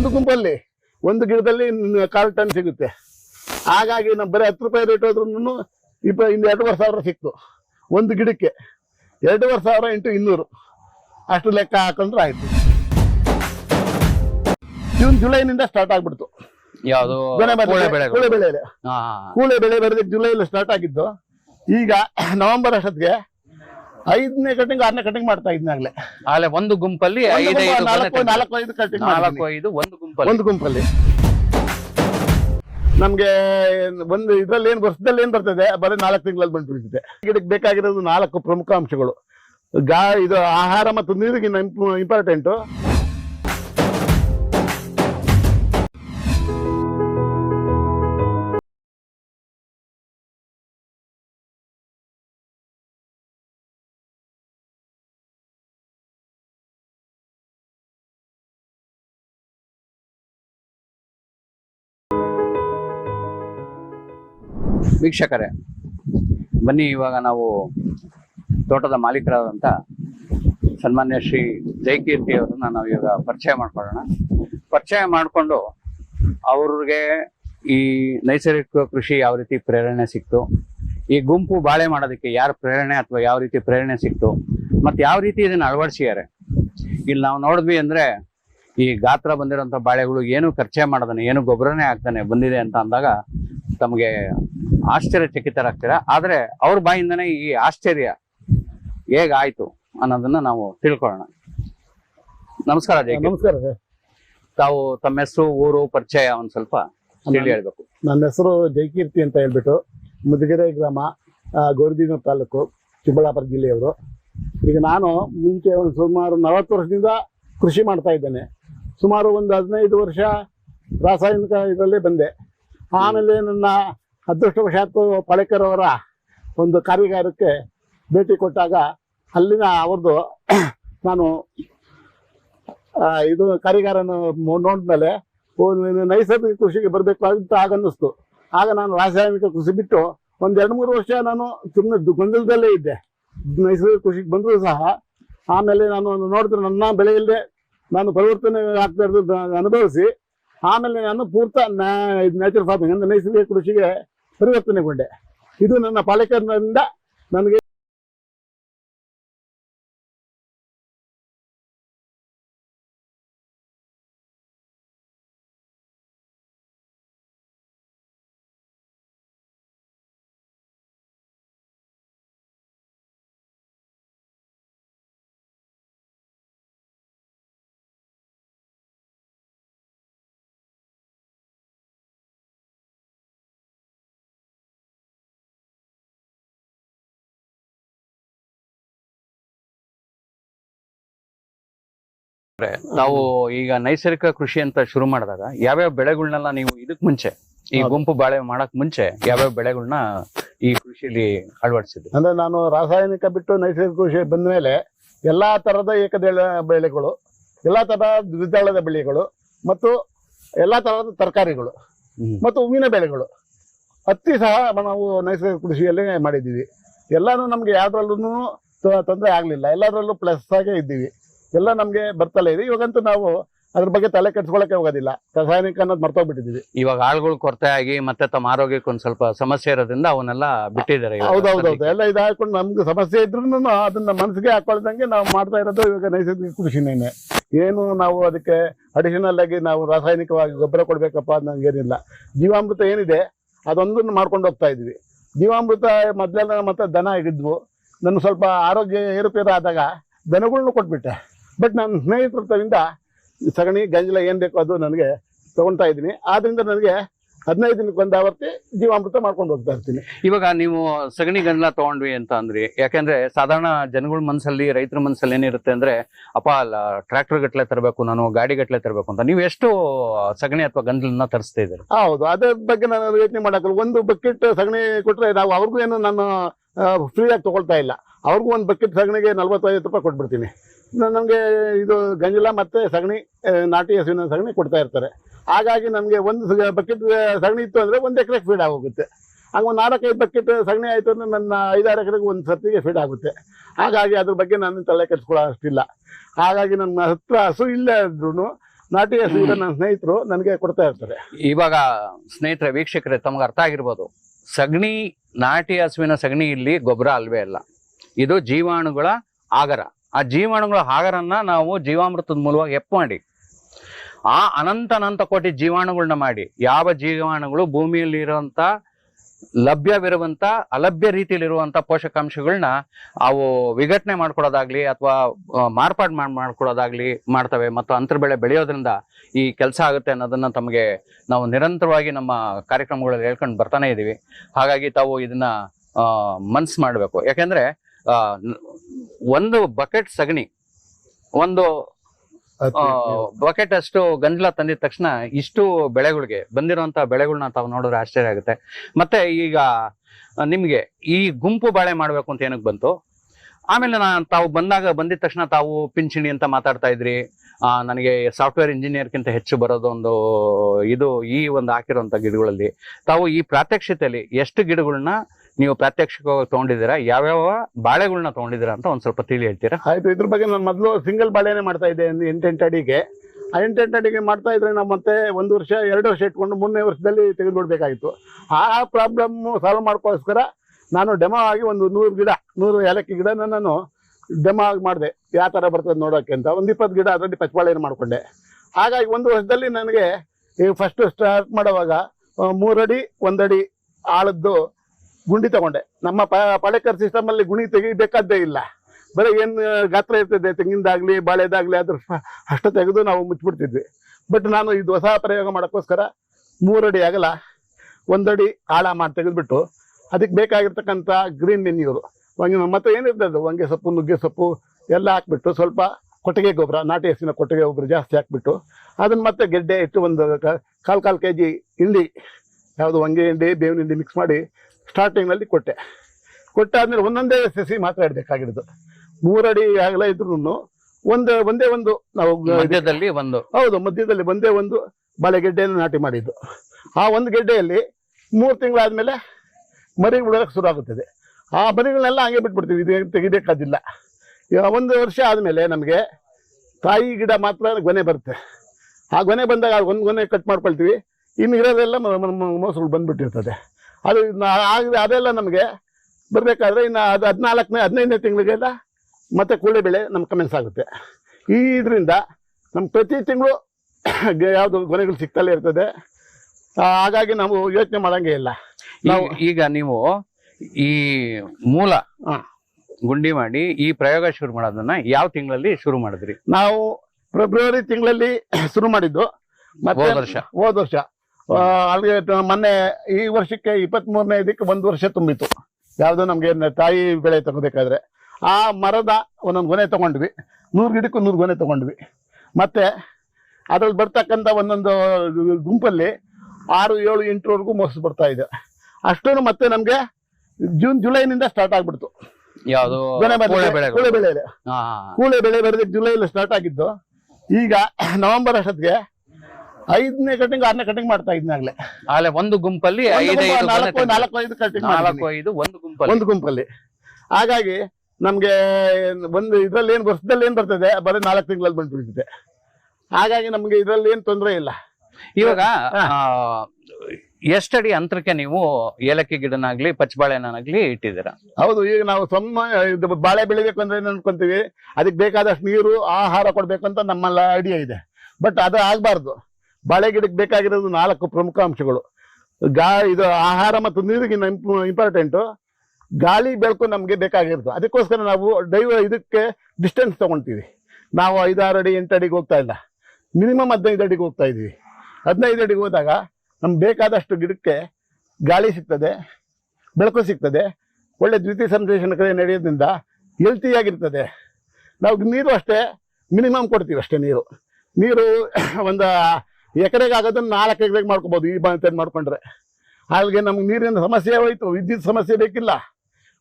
ಒಂದು ಗುಂಪಲ್ಲಿ ಒಂದು ಗಿಡದಲ್ಲಿ ಕಾಲು ಟನ್ ಸಿಗುತ್ತೆ. ಹಾಗಾಗಿ ನಾವು ಬರೀ ಹತ್ತು ರೂಪಾಯಿ ರೇಟ್ ಹೋದ್ರೂ ಇಪ್ಪ ಇನ್ನು ಎರಡೂವರೆ ಸಾವಿರ ಸಿಕ್ತು. ಒಂದು ಗಿಡಕ್ಕೆ ಎರಡೂವರೆ ಸಾವಿರ ಇಂಟು ಇನ್ನೂರು. ಅಷ್ಟು ಲೆಕ್ಕ ಹಾಕೊಂಡ್ರೆ ಆಯ್ತು. ಜೂನ್ ಜುಲೈನಿಂದ ಸ್ಟಾರ್ಟ್ ಆಗ್ಬಿಡ್ತು. ಯಾವುದು? ಕೂಳೆ ಬೆಳೆ ಕೂಳೆ ಬೆಳೆ ಬರೋದಕ್ಕೆ ಜುಲೈಲಿ ಸ್ಟಾರ್ಟ್ ಆಗಿದ್ದು. ಈಗ ನವೆಂಬರ್ ಅಷ್ಟೊತ್ತಿಗೆ ಐದನೇ ಕಟಿಂಗ್ ಆರನೇ ಕಟಿಂಗ್ ಮಾಡ್ತಾ ಇದ್ನಾಗ್ಲೆ ಆಲೆ ಒಂದು ಗುಂಪಲ್ಲಿ ನಾಲ್ಕು ನಾಲ್ಕು ಐದು ಕಟಿಂಗ್ ನಾಲ್ಕು ಐದು ಒಂದು ಗುಂಪಲ್ಲಿ. ಒಂದು ಗುಂಪಲ್ಲಿ. ನಮ್ಗೆ ಒಂದು ಇದ್ರಲ್ಲಿ ಏನ್ ವರ್ಷದಲ್ಲಿ ಏನ್ ಬರ್ತದೆ ಬರೀ ನಾಲ್ಕು ತಿಂಗಳಲ್ಲಿ ಬಂದ್ಬಿಡ್ತಿದೆ ಗಿಡಕ್ಕೆ ಬೇಕಾಗಿರೋದು ನಾಲ್ಕು ಪ್ರಮುಖ ಅಂಶಗಳು. ಗಾ ಇದು ಆಹಾರ ಮತ್ತು ನೀರಿಗೆ ಇಂಪಾರ್ಟೆಂಟು ವೀಕ್ಷಕರೇ, ಬನ್ನಿ ಇವಾಗ ನಾವು ತೋಟದ ಮಾಲೀಕರಾದಂಥ ಸನ್ಮಾನ್ಯ ಶ್ರೀ ಜಯಕೀರ್ತಿ ಅವರನ್ನ ನಾವು ಇವಾಗ ಪರಿಚಯ ಮಾಡ್ಕೊಳ್ಳೋಣ. ಪರಿಚಯ ಮಾಡಿಕೊಂಡು ಅವ್ರಿಗೆ ಈ ನೈಸರ್ಗಿಕ ಕೃಷಿ ಯಾವ ರೀತಿ ಪ್ರೇರಣೆ ಸಿಕ್ತು, ಈ ಗುಂಪು ಬಾಳೆ ಮಾಡೋದಕ್ಕೆ ಯಾರು ಪ್ರೇರಣೆ ಅಥವಾ ಯಾವ ರೀತಿ ಪ್ರೇರಣೆ ಸಿಕ್ತು ಮತ್ತೆ ಯಾವ ರೀತಿ ಇದನ್ನು ಅಳವಡಿಸಿದ್ದಾರೆ. ಇಲ್ಲಿ ನಾವು ನೋಡಿದ್ವಿ ಅಂದ್ರೆ ಈ ಗಾತ್ರ ಬಂದಿರೋಂಥ ಬಾಳೆಗಳು ಏನು ಖರ್ಚೆ ಮಾಡೋದಾನೆ ಏನು ಗೊಬ್ಬರನೇ ಹಾಕ್ತಾನೆ ಬಂದಿದೆ ಅಂತ ಅಂದಾಗ ತಮಗೆ ಆಶ್ಚರ್ಯಚಕಿತರಾಗ್ತೀರಾ? ಆದ್ರೆ ಅವ್ರ ಬಾಯಿಂದನೇ ಈ ಆಶ್ಚರ್ಯ ಹೇಗಾಯ್ತು ಅನ್ನೋದನ್ನ ನಾವು ತಿಳ್ಕೊಳ್ಳೋಣ. ನಮಸ್ಕಾರ ಜೈ ನಮಸ್ಕಾರ ಸರ್. ತಾವು ತಮ್ಮ ಹೆಸರು ಊರು ಪರಿಚಯ ಒಂದ್ ಸ್ವಲ್ಪ ತಿಳಿ ಹೇಳ್ಬೇಕು. ನನ್ನ ಹೆಸರು ಜಯಕೀರ್ತಿ ಅಂತ ಹೇಳ್ಬಿಟ್ಟು ಮುದುಗೆರೆ ಗ್ರಾಮ ಆ, ಗೌರಿಬಿದನೂರು ತಾಲೂಕು ಚಿಕ್ಕಬಳ್ಳಾಪುರ ಜಿಲ್ಲೆಯವರು. ಈಗ ನಾನು ಮುಂಚೆ ಒಂದು ಸುಮಾರು ನಲವತ್ತು ವರ್ಷದಿಂದ ಕೃಷಿ ಮಾಡ್ತಾ ಇದ್ದೇನೆ. ಸುಮಾರು ಒಂದು ಹದಿನೈದು ವರ್ಷ ರಾಸಾಯನಿಕ ಇದರಲ್ಲೇ ಬಂದೆ. ಆಮೇಲೆ ನನ್ನ ಅದೃಷ್ಟವಶಾತ್ತು ಪಳೆಕರ್ ಅವರ ಒಂದು ಕಾರ್ಯಾಗಾರಕ್ಕೆ ಭೇಟಿ ಕೊಟ್ಟಾಗ ಅಲ್ಲಿನ ಅವ್ರದ್ದು ನಾನು ಇದು ಕಾರ್ಯಾಗಾರನ ನೋಡಿದ್ಮೇಲೆ ನೈಸರ್ಗಿಕ ಕೃಷಿಗೆ ಬರಬೇಕು ಅಂತ ಆಗ ಅನ್ನಿಸ್ತು. ಆಗ ನಾನು ರಾಸಾಯನಿಕ ಕೃಷಿ ಬಿಟ್ಟು ಒಂದ್ ಎರಡು ಮೂರು ವರ್ಷ ನಾನು ಸುಮ್ಮನೆ ಗೊಂದಲದಲ್ಲೇ ಇದ್ದೆ. ನೈಸರ್ಗಿಕ ಕೃಷಿಗೆ ಬಂದರೂ ಸಹ ಆಮೇಲೆ ನಾನು ನೋಡಿದ್ರೆ ನನ್ನ ಬೆಳೆಯಲ್ಲೇ ನಾನು ಪರಿವರ್ತನೆ ಆಗ್ತಾ ಇರೋದು ಅನುಭವಿಸಿ ಆಮೇಲೆ ನಾನು ಪೂರ್ತ ನ್ಯಾಚುರಲ್ ಫಾರ್ಮಿಂಗ್ ಅಂದ್ರೆ ನೈಸರ್ಗಿಕ ಕೃಷಿಗೆ ಪರಿವರ್ತನೆಗೊಂಡೆ ಇದು ನನ್ನ ಪಾಲಕರಿಂದ ನನಗೆ ತಾವು ಈಗ ನೈಸರ್ಗಿಕ ಕೃಷಿ ಅಂತ ಶುರು ಮಾಡಿದಾಗ ಯಾವ್ಯಾವ ಬೆಳೆಗಳನ್ನೆಲ್ಲ ನೀವು ಇದಕ್ ಮುಂಚೆ ಈ ಗುಂಪು ಬಾಳೆ ಮಾಡಕ್ ಮುಂಚೆ ಯಾವ್ಯಾವ ಬೆಳೆಗಳನ್ನ ಈ ಕೃಷಿಲಿ ಅಳವಡಿಸಿದ್ರಿ? ಅಂದ್ರೆ ನಾನು ರಾಸಾಯನಿಕ ಬಿಟ್ಟು ನೈಸರ್ಗಿಕ ಕೃಷಿ ಬಂದ ಮೇಲೆ ಎಲ್ಲಾ ತರದ ಏಕದಳ ಬೆಳೆಗಳು ಎಲ್ಲಾ ತರ ದ್ವಿದಳದ ಬೆಳೆಗಳು ಮತ್ತು ಎಲ್ಲಾ ತರದ ತರಕಾರಿಗಳು ಮತ್ತು ಹೂವಿನ ಬೆಳೆಗಳು. ಹತ್ತಿ ಸಹ ನಾವು ನೈಸರ್ಗಿಕ ಕೃಷಿಯಲ್ಲಿ ಮಾಡಿದ್ದೀವಿ. ಎಲ್ಲಾನು ನಮ್ಗೆ ಯಾವ್ದ್ರಲ್ಲೂ ತೊಂದರೆ ಆಗ್ಲಿಲ್ಲ. ಎಲ್ಲದರಲ್ಲೂ ಪ್ಲಸ್ ಆಗೇ ಇದ್ದೀವಿ. ಎಲ್ಲ ನಮ್ಗೆ ಬರ್ತಲೇ ಇದೆ. ಇವಾಗಂತೂ ನಾವು ಅದ್ರ ಬಗ್ಗೆ ತಲೆ ಕೆಡ್ಸ್ಕೊಳಕ್ಕೆ ಹೋಗೋದಿಲ್ಲ. ರಾಸಾಯನಿಕ ಅನ್ನೋದು ಮರ್ತೋಗ್ಬಿಟ್ಟಿದ್ವಿ ಇವಾಗ ಆಳುಗಳು ಕೊರತೆ ಆಗಿ ಮತ್ತೆ ತಮ್ಮ ಆರೋಗ್ಯಕ್ಕೆ ಒಂದ್ ಸ್ವಲ್ಪ ಸಮಸ್ಯೆ ಇರೋದ್ರಿಂದ ಅವನ್ನೆಲ್ಲ ಬಿಟ್ಟಿದ್ದಾರೆ ಇವಾಗ ಹೌದೌದೌದು. ಎಲ್ಲ ಇದು ಹಾಕೊಂಡು ನಮ್ಗೆ ಸಮಸ್ಯೆ ಇದ್ರೂ ಅದನ್ನ ಮನಸ್ಸಿಗೆ ಹಾಕೊಳ್ದಂಗೆ ನಾವು ಮಾಡ್ತಾ ಇರೋದು ಇವಾಗ ನೈಸರ್ಗಿಕ ಕೃಷಿನೇನೆ ಏನು ನಾವು ಅದಕ್ಕೆ ಅಡಿಷನಲ್ ಆಗಿ ನಾವು ರಾಸಾಯನಿಕವಾಗಿ ಗೊಬ್ಬರ ಕೊಡ್ಬೇಕಪ್ಪ ಅನ್ನಂಗೇನಿಲ್ಲ ಜೀವಾಮೃತ ಏನಿದೆ ಅದೊಂದನ್ನು ಮಾಡ್ಕೊಂಡು ಹೋಗ್ತಾ ಇದ್ವಿ. ಜೀವಾಮೃತ ಮೊದಲೆಲ್ಲ ಮತ್ತೆ ದನ ಇದ್ವು ನನ್ನ ಸ್ವಲ್ಪ ಆರೋಗ್ಯ ಏರುಪೇರು ಆದಾಗ ದನಗಳ್ನು ಕೊಟ್ಬಿಟ್ಟೆ. ಬಟ್ ನನ್ನ ಸ್ನೇಹಿತರಿಂದ ಸಗಣಿ ಗಂಜಲ ಏನ್ ಬೇಕೋ ಅದು ನನಗೆ ತಗೊಂತಾ ಇದ್ದೀನಿ. ಆದ್ರಿಂದ ನನಗೆ ಹದಿನೈದು ದಿನಕ್ಕೆ ಒಂದು ಆವರ್ತಿ ಜೀವಾಮೃತ ಮಾಡ್ಕೊಂಡು ಹೋಗ್ತಾ ಇರ್ತೀನಿ. ಇವಾಗ ನೀವು ಸಗಣಿ ಗಂಜಲ ತಗೊಂಡ್ವಿ ಅಂತ ಅಂದ್ರಿ. ಯಾಕಂದ್ರೆ ಸಾಧಾರಣ ಜನಗಳ ಮನಸ್ಸಲ್ಲಿ ರೈತರ ಮನಸ್ಸಲ್ಲಿ ಏನಿರುತ್ತೆ ಅಂದ್ರೆ ಅಪ್ಪ ಅಲ್ಲ ಟ್ರ್ಯಾಕ್ಟರ್ ಗಟ್ಟಲೆ ತರಬೇಕು ನಾನು ಗಾಡಿ ಗಟ್ಟಲೆ ತರಬೇಕು ಅಂತ. ನೀವು ಎಷ್ಟು ಸಗಣಿ ಅಥವಾ ಗಂಜಲನ್ನ ತರಿಸ್ತಾ ಇದ್ದೀರಿ? ಹೌದು ಅದ್ರ ಬಗ್ಗೆ ನಾನು ಯೋಚನೆ ಮಾಡಕ್ಕಲ್ಲ ಒಂದು ಬಕೆಟ್ ಸಗಣಿ ಕೊಟ್ರೆ ನಾವು ಅವ್ರಿಗೂ ಏನು ನಾನು ಫ್ರೀಯಾಗಿ ತಗೊಳ್ತಾ ಇಲ್ಲ. ಅವ್ರಿಗೂ ಒಂದು ಬಕೆಟ್ ಸಗಣಿಗೆ ನಲ್ವತ್ತೈದು ರೂಪಾಯಿ ಕೊಟ್ಬಿಡ್ತೀನಿ. ನಮಗೆ ಇದು ಗಂಜಲ ಮತ್ತೆ ಸಗಣಿ ನಾಟಿ ಹಸುವಿನ ಸಗಣಿ ಕೊಡ್ತಾ ಇರ್ತಾರೆ. ಹಾಗಾಗಿ ನಮಗೆ ಒಂದು ಬಕೆಟ್ ಸಗಣಿ ಇತ್ತು ಅಂದರೆ ಒಂದು ಎಕರೆಗೆ ಫೀಡ್ ಆಗೋಗುತ್ತೆ. ಹಂಗೆ ಒಂದು ನಾಲ್ಕೈದು ಬಕೆಟ್ ಸಗಣಿ ಆಯಿತು ಅಂದರೆ ನನ್ನ ಐದಾರು ಎಕರೆಗೆ ಒಂದು ಸರ್ತಿಗೆ ಫೀಡ್ ಆಗುತ್ತೆ. ಹಾಗಾಗಿ ಅದ್ರ ಬಗ್ಗೆ ನಾನು ತಲೆ ಕೆಡಿಸ್ಕೊಳ್ಳೋ ಅಷ್ಟಿಲ್ಲ. ಹಾಗಾಗಿ ನನ್ನ ಹತ್ರ ಹಸು ಇಲ್ಲ ಇದ್ರೂ ನಾಟಿ ಹಸು ಇರೋ ನನ್ನ ಸ್ನೇಹಿತರು ನನಗೆ ಕೊಡ್ತಾ ಇರ್ತಾರೆ. ಇವಾಗ ಸ್ನೇಹಿತರೆ ವೀಕ್ಷಕರೇ ತಮ್ಗೆ ಅರ್ಥ ಆಗಿರ್ಬೋದು. ಸಗಣಿ ನಾಟಿ ಹಸುವಿನ ಸಗಣಿ ಇಲ್ಲಿ ಗೊಬ್ಬರ ಅಲ್ವೇ ಅಲ್ಲ. ಇದು ಜೀವಾಣುಗಳ ಆಗರ. ಆ ಜೀವಾಣುಗಳ ಹಾಗರನ್ನ ನಾವು ಜೀವಾಮೃತದ ಮೂಲವಾಗಿ ಎಪ್ ಮಾಡಿ. ಆ ಅನಂತ ಅನಂತ ಕೋಟಿ ಜೀವಾಣುಗಳನ್ನ ಮಾಡಿ. ಯಾವ ಜೀವಾಣುಗಳು ಭೂಮಿಯಲ್ಲಿ ಇರುವಂತ ಲಭ್ಯವಿರುವಂತ, ಅಲಭ್ಯ ರೀತಿಯಲ್ಲಿರುವಂತ ಪೋಷಕಾಂಶಗಳನ್ನ ಅವು ವಿಘಟನೆ ಮಾಡ್ಕೊಡೋದಾಗ್ಲಿ ಅಥವಾ ಮಾರ್ಪಾಡು ಮಾಡಿ, ಮಾಡ್ಕೊಡೋದಾಗ್ಲಿ ಮಾಡ್ತವೆ ಮತ್ತು ಅಂತರ ಬೆಳೆ ಬೆಳೆಯೋದ್ರಿಂದ ಈ ಕೆಲಸ ಆಗುತ್ತೆ ಅನ್ನೋದನ್ನ ತಮಗೆ ನಾವು ನಿರಂತರವಾಗಿ ನಮ್ಮ ಕಾರ್ಯಕ್ರಮಗಳಲ್ಲಿ ಹೇಳ್ಕೊಂಡು ಬರ್ತಾನೆ ಇದೀವಿ. ಹಾಗಾಗಿ ತಾವು ಇದನ್ನ ಮನ್ಸ್ ಮಾಡಬೇಕು. ಯಾಕೆಂದ್ರೆ ಒಂದು ಬಕೆಟ್ ಸಗಣಿ ಒಂದು ಬಕೆಟ್ ಅಷ್ಟು ಗಂಜಲ ತಂದಿದ ತಕ್ಷಣ ಇಷ್ಟು ಬೆಳೆಗಳಿಗೆ ಬಂದಿರುವಂತ ಬೆಳೆಗಳನ್ನ ತಾವು ನೋಡಿದ್ರೆ ಆಶ್ಚರ್ಯ ಆಗುತ್ತೆ. ಮತ್ತೆ ಈಗ ನಿಮ್ಗೆ ಈ ಗುಂಪು ಬಾಳೆ ಮಾಡ್ಬೇಕು ಅಂತ ಏನಕ್ಕೆ ಬಂತು? ಆಮೇಲೆ ನಾ ತಾವು ಬಂದಾಗ ಬಂದಿದ ತಕ್ಷಣ ತಾವು ಪಿಂಚಣಿ ಅಂತ ಮಾತಾಡ್ತಾ ಇದ್ರಿ. ಆ, ನನಗೆ ಸಾಫ್ಟ್ವೇರ್ ಇಂಜಿನಿಯರ್ಗಿಂತ ಹೆಚ್ಚು ಬರೋದು ಒಂದು ಇದು ಈ ಒಂದು ಹಾಕಿರುವಂತ ಗಿಡಗಳಲ್ಲಿ. ತಾವು ಈ ಪ್ರಾತ್ಯಕ್ಷತೆಯಲ್ಲಿ ಎಷ್ಟು ಗಿಡಗಳನ್ನ ನೀವು ಪ್ರಾತ್ಯಕ್ಷಿಕವಾಗಿ ತಗೊಂಡಿದ್ದೀರಾ? ಯಾವ್ಯಾವ ಬಾಳೆಗಳನ್ನ ತಗೊಂಡಿದ್ದೀರಾ ಅಂತ ಒಂದ್ ಸ್ವಲ್ಪ ತಿಳಿ ಹೇಳ್ತೀರಾ? ಆಯ್ತು, ಇದ್ರ ಬಗ್ಗೆ ನಾನು ಮೊದಲು ಸಿಂಗಲ್ ಬಾಳೆನೇ ಮಾಡ್ತಾ ಇದ್ದೆ ಎಂಟೆಂಟು ಅಡಿಗೆ. ಆ ಎಂಟೆಂಟು ಅಡಿಗೆ ಮಾಡ್ತಾ ಇದ್ರೆ ನಾವು ಮತ್ತೆ ಒಂದು ವರ್ಷ, ಎರಡು ವರ್ಷ ಇಟ್ಕೊಂಡು ಮೂರನೇ ವರ್ಷದಲ್ಲಿ ತೆಗೆದುಬಿಡ್ಬೇಕಾಗಿತ್ತು. ಆ ಪ್ರಾಬ್ಲಮ್ ಸಾಲ್ವ್ ಮಾಡ್ಕೋಸ್ಕರ ನಾನು ಡೆಮೋ ಆಗಿ ಒಂದು ನೂರು ಗಿಡ, ನೂರು ಏಲಕ್ಕಿ ಗಿಡನ ನಾನು ಡೆಮೋ ಆಗಿ ಮಾಡಿದೆ. ಯಾವ ಥರ ಬರ್ತದೆ ನೋಡೋಕ್ಕೆ ಅಂತ. ಒಂದು ಇಪ್ಪತ್ತು ಗಿಡ ಅದರಲ್ಲಿ ಪಚ್ಚಬಾಳೆಯನ್ನು ಮಾಡಿಕೊಂಡೆ. ಹಾಗಾಗಿ ಒಂದು ವರ್ಷದಲ್ಲಿ ನನಗೆ ಈ ಫಸ್ಟ್ ಸ್ಟಾರ್ಟ್ ಮಾಡುವಾಗ ಮೂರಡಿ, ಒಂದಡಿ ಆಳದ್ದು ಗುಂಡಿ ತಗೊಂಡೆ. ನಮ್ಮ ಪಳೆಕರ್ ಸಿಸ್ಟಮ್ ಅಲ್ಲಿ ಗುಣಿ ತೆಗಿಬೇಕಾದ್ದೇ ಇಲ್ಲ. ಬರೀ ಏನು ಗಾತ್ರ ಇರ್ತದೆ ತೆಂಗಿನದಾಗ್ಲಿ ಬಾಳೆದಾಗ್ಲಿ ಅದ್ರ ಅಷ್ಟು ತೆಗೆದು ನಾವು ಮುಚ್ಚಿಬಿಡ್ತಿದ್ವಿ. ಬಟ್ ನಾನು ಇದು ಹೊಸ ಪ್ರಯೋಗ ಮಾಡೋಕ್ಕೋಸ್ಕರ ಮೂರಡಿ ಆಗಲ್ಲ ಒಂದಡಿ ಆಳ ಮಾಡಿ ತೆಗೆದ್ಬಿಟ್ಟು ಅದಕ್ಕೆ ಬೇಕಾಗಿರ್ತಕ್ಕಂತ ಗ್ರೀನ್ ಮೆನ್ಯೂರು ವಂಗೆ ಮತ್ತೆ ಏನಿರ್ತದೆ ಹೊಂಗೆ ಸೊಪ್ಪು, ನುಗ್ಗೆ ಸೊಪ್ಪು ಎಲ್ಲ ಹಾಕ್ಬಿಟ್ಟು ಸ್ವಲ್ಪ ಕೊಟ್ಟಿಗೆ ಗೊಬ್ಬರ, ನಾಟಿ ಹಸಿನ ಕೊಟ್ಟಿಗೆ ಗೊಬ್ಬರ ಜಾಸ್ತಿ ಹಾಕ್ಬಿಟ್ಟು ಅದನ್ನ ಮತ್ತೆ ಗೆಡ್ಡೆ ಇಟ್ಟು ಒಂದು ಕಾಲು ಕಾಲು ಕೆ ಜಿ ಹಿಂಡಿ, ಯಾವುದು ಹೊಂಗೆ ಹಿಂಡಿ, ಬೇವಿನ ಹಿಂಡಿ ಮಿಕ್ಸ್ ಮಾಡಿ ಸ್ಟಾರ್ಟಿಂಗ್ನಲ್ಲಿ ಕೊಟ್ಟೆ. ಕೊಟ್ಟಾದ್ಮೇಲೆ ಒಂದೊಂದೇ ಸಸಿ ಮಾತ್ರ ಇಡಬೇಕಾಗಿರೋದು. ಮೂರಡಿ ಆಗಲ ಇದ್ರೂ ಒಂದು ಒಂದೇ ಒಂದು ನಾವು ಮಧ್ಯದಲ್ಲಿ ಒಂದು. ಹೌದು ಮಧ್ಯದಲ್ಲಿ ಒಂದೇ ಒಂದು ಬಾಳೆಗೆಡ್ಡೆಯನ್ನು ನಾಟಿ ಮಾಡಿದ್ದು. ಆ ಒಂದು ಗೆಡ್ಡೆಯಲ್ಲಿ ಮೂರು ತಿಂಗಳಾದ್ಮೇಲೆ ಮರಿ ಬಿಡೋಕೆ ಶುರು ಆಗುತ್ತದೆ. ಆ ಮರಿಗಳನ್ನೆಲ್ಲ ಹಂಗೆ ಬಿಟ್ಬಿಡ್ತೀವಿ ಇದು ತೆಗಿಬೇಕಾದಿಲ್ಲ. ಒಂದು ವರ್ಷ ಆದಮೇಲೆ ನಮಗೆ ತಾಯಿ ಗಿಡ ಮಾತ್ರ ಗೊನೆ ಬರುತ್ತೆ. ಆ ಗೊನೆ ಬಂದಾಗ ಒಂದು ಗೊನೆ ಕಟ್ ಮಾಡ್ಕೊಳ್ತೀವಿ. ಇನ್ನು ಇರೋದೆಲ್ಲ ಮೋಸಗಳು ಬಂದ್ಬಿಟ್ಟಿರ್ತದೆ. ಅದು ಅದೆಲ್ಲ ನಮಗೆ ಬರಬೇಕಾದ್ರೆ ಇನ್ನು ಅದು ಹದಿನಾಲ್ಕನೇ ಹದಿನೈದನೇ ತಿಂಗಳಿಗೆಲ್ಲ ಮತ್ತೆ ಕೂಳೆ ಬೆಳೆ ನಮ್ಗೆ ಕಮೆನ್ಸ್ ಆಗುತ್ತೆ. ಈ ಇದರಿಂದ ನಮ್ಮ ಪ್ರತಿ ತಿಂಗಳು ಯಾವುದು ಗೊನೆಗಳು ಸಿಗ್ತಲೇ ಇರ್ತದೆ. ಹಾಗಾಗಿ ನಾವು ಯೋಚನೆ ಮಾಡಂಗೆ ಇಲ್ಲ. ನಾವು ಈಗ- ನೀವು ಈ ಮೂಲ. ಗುಂಡಿ ಮಾಡಿ ಈ ಪ್ರಯೋಗ ಶುರು ಮಾಡೋದನ್ನ ಯಾವ ತಿಂಗಳಲ್ಲಿ ಶುರು ಮಾಡಿದ್ರಿ? ನಾವು ಫೆಬ್ರವರಿ ತಿಂಗಳಲ್ಲಿ ಶುರು ಮಾಡಿದ್ದು. ಮತ್ತೆ ಹೋದ ವರ್ಷ. ಹೋದ ವರ್ಷ. ಅಲ್ಲಿಗೆ ಮೊನ್ನೆ ಈ ವರ್ಷಕ್ಕೆ ಇಪ್ಪತ್ತ್ ಮೂರನೇ ಇದಕ್ಕೆ ಒಂದು ವರ್ಷ ತುಂಬಿತ್ತು. ಯಾವುದು ನಮಗೆ ತಾಯಿ ಬೆಳೆ ತಗೋಬೇಕಾದ್ರೆ. ಆ ಮರದ ಒಂದೊಂದು ಗೊನೆ ತಗೊಂಡ್ವಿ. ನೂರು ಗಿಡಕ್ಕೂ ನೂರು ಗೊನೆ ತಗೊಂಡ್ವಿ. ಮತ್ತೆ ಅದ್ರಲ್ಲಿ ಬರ್ತಕ್ಕಂಥ ಒಂದೊಂದು ಗುಂಪಲ್ಲಿ ಆರು ಏಳು ಎಂಟರವರೆಗೂ ಮೋಸ ಬರ್ತಾ ಇದೆ. ಅಷ್ಟೂ ಮತ್ತೆ ನಮಗೆ ಜೂನ್ ಜುಲೈನಿಂದ ಸ್ಟಾರ್ಟ್ ಆಗ್ಬಿಡ್ತು. ಯಾವುದು? ಕೂಳೆ ಬೆಳೆ ಕೂಳೆ ಬೆಳೆ ಬರೋದಕ್ಕೆ ಜುಲೈಲಿ ಸ್ಟಾರ್ಟ್ ಆಗಿದ್ದು. ಈಗ ನವೆಂಬರ್ ಅಷ್ಟೊತ್ತಿಗೆ ಐದನೇ ಕಟಿಂಗ್ ಆರನೇ ಕಟಿಂಗ್ ಮಾಡ್ತಾ ಇದ್ನಾಗ್ಲೆ ಆಲೆ ಒಂದು ಗುಂಪಲ್ಲಿ ಗುಂಪು ಗೊನೆ ನಾಲ್ಕು ಐದು ಕಟಿಂಗ್ ನಾಲ್ಕು ಐದು ಒಂದು ಗುಂಪಲ್ಲಿ. ಒಂದು ಗುಂಪಲ್ಲಿ. ಹಾಗಾಗಿ ನಮ್ಗೆ ಒಂದು ಇದ್ರಲ್ಲಿ ಏನ್ ವರ್ಷದಲ್ಲಿ ಏನ್ ಬರ್ತದೆ ಬರೀ ನಾಲ್ಕು ತಿಂಗಳಲ್ಲಿ ಬಂದ್ಬಿಡ್ತಿದೆ. ಹಾಗಾಗಿ ನಮ್ಗೆ ಇದ್ರಲ್ಲಿ ಏನ್ ತೊಂದರೆ ಇಲ್ಲ. ಇವಾಗ. ಆ, ಎಷ್ಟಡಿ ಅಂತರಕ್ಕೆ ನೀವು ಏಲಕ್ಕಿ ಗಿಡನಾಗ್ಲಿ ಪಚ್ಚಬಾಳೆನಾಗ್ಲಿ ಇಟ್ಟಿದ್ದೀರಾ? ಹೌದು ಈಗ ನಾವು ಸಮ ಇದು ಬಾಳೆ ಬೆಳಿಬೇಕು ಅಂದ್ರೆ ಏನ್ ಅನ್ಕೊಂತೀವಿ ಅದಕ್ಕೆ ಬೇಕಾದಷ್ಟು ನೀರು ಆಹಾರ ಕೊಡ್ಬೇಕು ಅಂತ ನಮ್ಮಲ್ಲ ಐಡಿಯಾ ಇದೆ. ಬಟ್ ಅದು ಆಗ್ಬಾರ್ದು. ಬಾಳೆ ಗಿಡಕ್ಕೆ ಬೇಕಾಗಿರೋದು ನಾಲ್ಕು ಪ್ರಮುಖ ಅಂಶಗಳು. ಗಾ, ಇದು ಆಹಾರ ಮತ್ತು ನೀರಿಗಿನ ಇಂಪಾರ್ಟೆಂಟು ಗಾಳಿ, ಬೆಳಕು ನಮಗೆ ಬೇಕಾಗಿರೋದು. ಅದಕ್ಕೋಸ್ಕರ ನಾವು ಡೈವ ಇದಕ್ಕೆ ಡಿಸ್ಟೆನ್ಸ್ ತೊಗೊಳ್ತೀವಿ. ನಾವು ಐದಾರು ಅಡಿ, ಎಂಟು ಅಡಿಗೆ ಹೋಗ್ತಾ ಇಲ್ಲ. ಮಿನಿಮಮ್ ಹದಿನೈದು ಅಡಿಗೆ ಹೋಗ್ತಾ ಇದ್ದೀವಿ. ಹದಿನೈದು ಅಡಿಗೆ ಹೋದಾಗ ನಮ್ಗೆ ಬೇಕಾದಷ್ಟು ಗಿಡಕ್ಕೆ ಗಾಳಿ ಸಿಗ್ತದೆ, ಬೆಳಕು ಸಿಗ್ತದೆ. ಒಳ್ಳೆ ದ್ವಿತೀಯ ಸಂಶ್ಲೇಷಣೆ ಕಡೆ ನಡೆಯೋದ್ರಿಂದ ಹೆಲ್ತಿಯಾಗಿರ್ತದೆ ನಾವು ನೀರು ಅಷ್ಟೇ ಮಿನಿಮಮ್ ಕೊಡ್ತೀವಿ ಅಷ್ಟೇ ನೀರು. ನೀರು ಒಂದು ಎಕರೆಗೆ ಆಗೋದನ್ನ ನಾಲ್ಕು ಎಕರೆಗೆ ಮಾಡ್ಕೊಬೋದು. ಈ ಬಾಂತೇನು ಮಾಡ್ಕೊಂಡ್ರೆ? ಅಲ್ಲಿಗೆ ನಮ್ಗೆ ನೀರಿನ ಸಮಸ್ಯೆ ಹೋಯಿತು. ವಿದ್ಯುತ್ ಸಮಸ್ಯೆ ಬೇಕಿಲ್ಲ.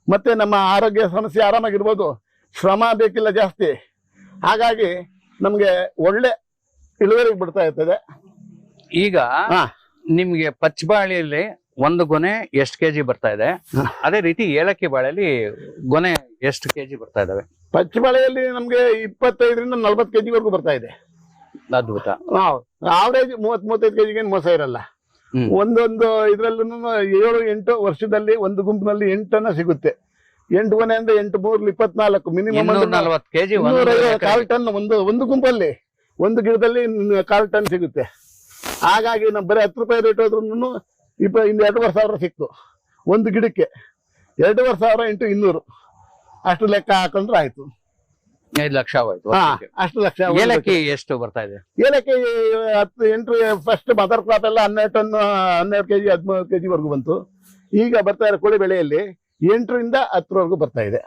ಮತ್ತೆ ನಮ್ಮ ಆರೋಗ್ಯ ಸಮಸ್ಯೆ ಆರಾಮಾಗಿರ್ಬೋದು. ಶ್ರಮ ಬೇಕಿಲ್ಲ ಜಾಸ್ತಿ. ಹಾಗಾಗಿ ನಮಗೆ ಒಳ್ಳೆ ಇಳುವರಿ ಬಿಡ್ತಾ ಇರ್ತದೆ. ಈಗ ನಿಮಗೆ ಪಚ್ಚಬಾಳೆಯಲ್ಲಿ ಒಂದು ಗೊನೆ ಎಷ್ಟು ಕೆಜಿ ಬರ್ತಾ ಇದೆ? ಅದೇ ರೀತಿ ಏಲಕ್ಕಿ ಬಾಳೆಯಲ್ಲಿ ಗೊನೆ ಎಷ್ಟು ಕೆಜಿ ಬರ್ತಾ ಇದಾವೆ? ಪಚ್ಚಬಾಳೆಯಲ್ಲಿ ನಮಗೆ ಇಪ್ಪತ್ತೈದರಿಂದ ನಲ್ವತ್ತು ಕೆ ಜಿವರೆಗೂ ಬರ್ತಾ ಇದೆ. ಅದ್ಭುತ. ಆವರೇಜ್ ಮೂವತ್ ಮೂವತ್ತೈದು ಕೆಜಿಗೆ ಮೋಸ ಇರಲ್ಲ. ಒಂದೊಂದು ಇದ್ರಲ್ಲೂ ಏಳು ಎಂಟು ವರ್ಷದಲ್ಲಿ ಒಂದು ಗುಂಪಿನಲ್ಲಿ ಎಂಟನ್ನ ಸಿಗುತ್ತೆ. ಎಂಟು ಮನೆ ಅಂದ್ರೆ ಎಂಟು ಮೂರ್ ಇಪ್ಪತ್ನಾಲ್ಕು ಮಿನಿಮಮ್ ಕಾಲ್ ಟನ್ ಒಂದು ಒಂದು ಗುಂಪಲ್ಲಿ ಒಂದು ಗಿಡದಲ್ಲಿ ಕಾಲ್ ಟನ್ ಸಿಗುತ್ತೆ. ಹಾಗಾಗಿ ನಾವು ಬರೀ ಹತ್ತು ರೂಪಾಯಿ ರೇಟ್ ಹೋದ್ರು ಇಪ್ಪ ಇನ್ನು ಎರಡೂವರೆ ಸಾವಿರ ಸಿಕ್ತು. ಒಂದು ಗಿಡಕ್ಕೆ. ಎರಡೂವರೆ ಸಾವಿರ ಇಂಟು ಇನ್ನೂರು. ಅಷ್ಟು ಲೆಕ್ಕ ಹಾಕೊಂಡ್ರೆ ಆಯ್ತು. ಐದು ಲಕ್ಷ ಹೋಯ್ತು ಹಾ ವರ್ಷಕ್ಕೆ. ಅಷ್ಟು ಲಕ್ಷ ಏಲಕ್ಕಿ ಎಷ್ಟು ಬರ್ತಾ ಇದೆ? ಏಲಕ್ಕಿ ಹತ್ತು ಎಂಟು ಫಸ್ಟ್ ಮದರ್ ಕ್ರಾಪ್ ಎಲ್ಲ ಹನ್ನೆರಡು ಟನ್ ಹನ್ನೆರಡು ಕೆಜಿ ಹದಿಮೂರು ಕೆಜಿ ವರೆಗೂ ಬಂತು. ಈಗ ಬರ್ತಾ ಇರೋ ಕೋಳಿ ಬೆಳೆಯಲ್ಲಿ ಎಂಟರಿಂದ ಹತ್ತರವರೆಗೂ ಬರ್ತಾ ಇದೆ.